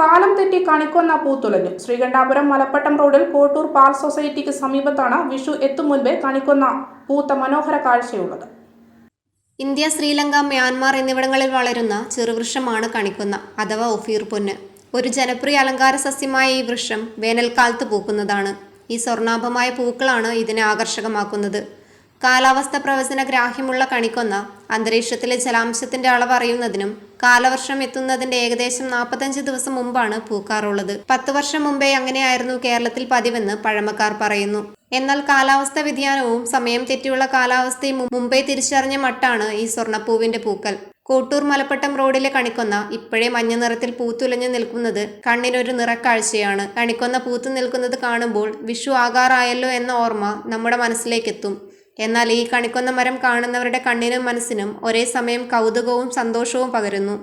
കാലം തെറ്റി കണിക്കൊന്ന പൂത്തുലഞ്ഞു. ശ്രീകണ്ഠാപുരം മലപ്പട്ടം റോഡിൽ കോട്ടൂർ പാൽ സൊസൈറ്റിക്ക് സമീപത്താണ് വിഷു എത്തും മുൻപേ കണിക്കൊന്ന പൂത്ത മനോഹര കാഴ്ചയുള്ളത്. ഇന്ത്യ ശ്രീലങ്ക മ്യാൻമാർ എന്നിവിടങ്ങളിൽ വളരുന്ന ചെറുവൃക്ഷമാണ് കണിക്കുന്ന അഥവാ ഒഫീർ പൊന്ന്. ഒരു ജനപ്രിയ അലങ്കാര സസ്യമായ ഈ വൃക്ഷം വേനൽക്കാലത്ത് പൂക്കുന്നതാണ്. ഈ സ്വർണാഭമായ പൂക്കളാണ് ഇതിനെ ആകർഷകമാക്കുന്നത്. കാലാവസ്ഥ പ്രവചന ഗ്രാഹ്യമുള്ള കണിക്കൊന്ന അന്തരീക്ഷത്തിലെ ജലാംശത്തിന്റെ അളവ് അറിയുന്നതിനും കാലവർഷം എത്തുന്നതിന്റെ ഏകദേശം നാൽപ്പത്തഞ്ച് ദിവസം മുമ്പാണ് പൂക്കാറുള്ളത്. പത്ത് വർഷം മുമ്പേ അങ്ങനെയായിരുന്നു കേരളത്തിൽ പതിവെന്ന് പഴമക്കാർ പറയുന്നു. എന്നാൽ കാലാവസ്ഥ വ്യതിയാനവും സമയം തെറ്റിയുള്ള കാലാവസ്ഥയും മുമ്പേ തിരിച്ചറിഞ്ഞ മട്ടാണ് ഈ സ്വർണപ്പൂവിന്റെ പൂക്കൽ കോട്ടൂർ മലപ്പട്ടം റോഡിലെ കണിക്കൊന്ന ഇപ്പോഴേ മഞ്ഞ നിറത്തിൽ പൂത്തുലഞ്ഞു നിൽക്കുന്നത് കണ്ണിനൊരു നിറക്കാഴ്ചയാണ്. കണിക്കൊന്ന പൂത്തു നിൽക്കുന്നത് കാണുമ്പോൾ വിഷു ആകാറായല്ലോ എന്ന ഓർമ്മ നമ്മുടെ മനസ്സിലേക്കെത്തും. എന്നാൽ ഈ കണിക്കൊന്ന മരം കാണുന്നവരുടെ കണ്ണിനും മനസ്സിനും ഒരേ സമയം കൗതുകവും സന്തോഷവും പകരുന്നു.